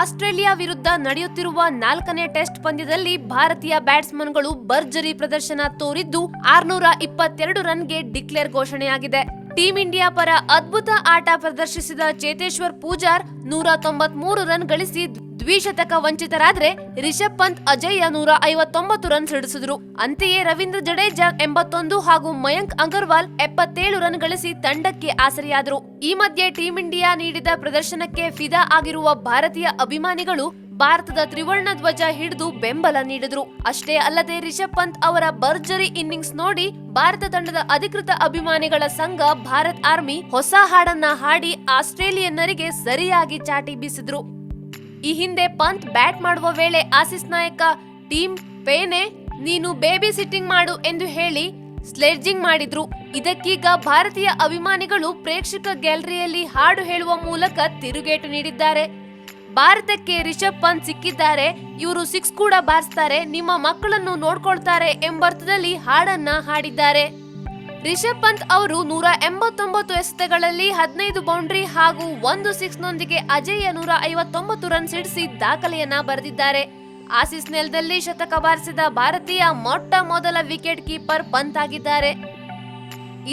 Australia ವಿರುದ್ಧ ನಡೆಯುತ್ತಿರುವ ನಾಲ್ಕನೇ ಟೆಸ್ಟ್ ಪಂದ್ಯದಲ್ಲಿ ಭಾರತೀಯ ಬ್ಯಾಟ್ಸ್ಮನ್ಗಳು ಭರ್ಜರಿ ಪ್ರದರ್ಶನ ತೋರಿದ್ದು ಆರ್ನೂರ ಇಪ್ಪತ್ತೆರಡು ರನ್ಗೆ ಡಿಕ್ಲೇರ್ ಘೋಷಣೆಯಾಗಿದೆ. ಟೀಂ ಇಂಡಿಯಾ ಪರ ಅದ್ಭುತ ಆಟ ಪ್ರದರ್ಶಿಸಿದ ಚೇತೇಶ್ವರ್ ಪೂಜಾರ್ ನೂರ ತೊಂಬತ್ಮೂರು ರನ್ ಗಳಿಸಿ ದ್ವಿಶತಕ ವಂಚಿತರಾದ್ರೆ ರಿಷಬ್ ಪಂತ್ ಅಜಯ್ಯ ನೂರ ಐವತ್ತೊಂಬತ್ತು ರನ್ ಸಿಡಿಸಿದ್ರು ಅಂತೆಯೇ ರವೀಂದ್ರ ಜಡೇಜಾ ಎಂಬತ್ತೊಂದು ಹಾಗೂ ಮಯಂಕ್ ಅಗರ್ವಾಲ್ ಎಪ್ಪತ್ತೇಳು ರನ್ ಗಳಿಸಿ ತಂಡಕ್ಕೆ ಆಸರೆಯಾದರು. ಈ ಮಧ್ಯೆ ಟೀಂ ಇಂಡಿಯಾ ನೀಡಿದ ಪ್ರದರ್ಶನಕ್ಕೆ ಫಿದಾ ಆಗಿರುವ ಭಾರತೀಯ ಅಭಿಮಾನಿಗಳು ಭಾರತದ ತ್ರಿವರ್ಣ ಧ್ವಜ ಹಿಡಿದು ಬೆಂಬಲ ನೀಡಿದ್ರು. ಅಷ್ಟೇ ಅಲ್ಲದೆ ರಿಷಬ್ ಪಂತ್ ಅವರ ಭರ್ಜರಿ ಇನ್ನಿಂಗ್ಸ್ ನೋಡಿ ಭಾರತ ತಂಡದ ಅಧಿಕೃತ ಅಭಿಮಾನಿಗಳ ಸಂಘ ಭಾರತ್ ಆರ್ಮಿ ಹೊಸ ಹಾಡನ್ನ ಹಾಡಿ ಆಸ್ಟ್ರೇಲಿಯನ್ನರಿಗೆ ಸರಿಯಾಗಿ ಚಾಟಿ ಬೀಸಿದ್ರು. ಈ ಹಿಂದೆ ಪಂತ್ ಬ್ಯಾಟ್ ಮಾಡುವ ವೇಳೆ ಆಸಿಸ್ ನಾಯಕ ಟೀಮ್ ಪೇನೆ, ನೀನು ಬೇಬಿ ಸಿಟ್ಟಿಂಗ್ ಮಾಡು ಎಂದು ಹೇಳಿ ಸ್ಲೆಡ್ಜಿಂಗ್ ಮಾಡಿದ್ರು. ಇದಕ್ಕೀಗ ಭಾರತೀಯ ಅಭಿಮಾನಿಗಳು ಪ್ರೇಕ್ಷಕ ಗ್ಯಾಲರಿಯಲ್ಲಿ ಹಾಡು ಹೇಳುವ ಮೂಲಕ ತಿರುಗೇಟು ನೀಡಿದ್ದಾರೆ. ಭಾರತಕ್ಕೆ ರಿಷಬ್ ಪಂತ್ ಸಿಕ್ಕಿದ್ದಾರೆ. ಇವರು ಸಿಕ್ಸ್ ಕೂಡ ಬಾರಿಸ್ತಾರೆ. ನಿಮ್ಮ ಮಕ್ಕಳನ್ನು ನೋಡ್ಕೊಳ್ತಾರೆ ಎಂಬರ್ಥದಲ್ಲಿ ಹಾಡನ್ನ ಹಾಡಿದ್ದಾರೆ. ರಿಷಬ್ ಪಂತ್ ಅವರು ನೂರ ಎಂಬತ್ತೊಂಬತ್ತು ಎಸೆತಗಳಲ್ಲಿ ಹದಿನೈದು ಬೌಂಡ್ರಿ ಹಾಗೂ ಒಂದು ಸಿಕ್ಸ್ ನೊಂದಿಗೆ ಅಜಯ್ಯ ನೂರ ಐವತ್ತೊಂಬತ್ತು ರನ್ ಸಿಡಿಸಿ ದಾಖಲೆಯನ್ನ ಬರೆದಿದ್ದಾರೆ. ಆಸಿಸ್ ನೆಲದಲ್ಲಿ ಶತಕ ಬಾರಿಸಿದ ಭಾರತೀಯ ಮೊಟ್ಟ ಮೊದಲ ವಿಕೆಟ್ ಕೀಪರ್ ಪಂತ್ ಆಗಿದ್ದಾರೆ.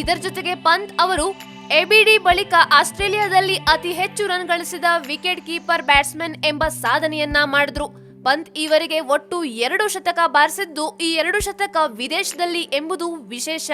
ಇದರ ಜೊತೆಗೆ ಪಂತ್ ಅವರು ಎಬಿಡಿ ಬಳಿಕ ಆಸ್ಟ್ರೇಲಿಯಾದಲ್ಲಿ ಅತಿ ಹೆಚ್ಚು ರನ್ ಗಳಿಸಿದ ವಿಕೆಟ್ ಕೀಪರ್ ಬ್ಯಾಟ್ಸ್ಮನ್ ಎಂಬ ಸಾಧನೆಯನ್ನ ಮಾಡಿದ್ರು. ಪಂತ್ ಈವರೆಗೆ ಒಟ್ಟು ಎರಡು ಶತಕ ಬಾರಿಸಿದ್ದು ಈ ಎರಡು ಶತಕ ವಿದೇಶದಲ್ಲಿ ಎಂಬುದು ವಿಶೇಷ.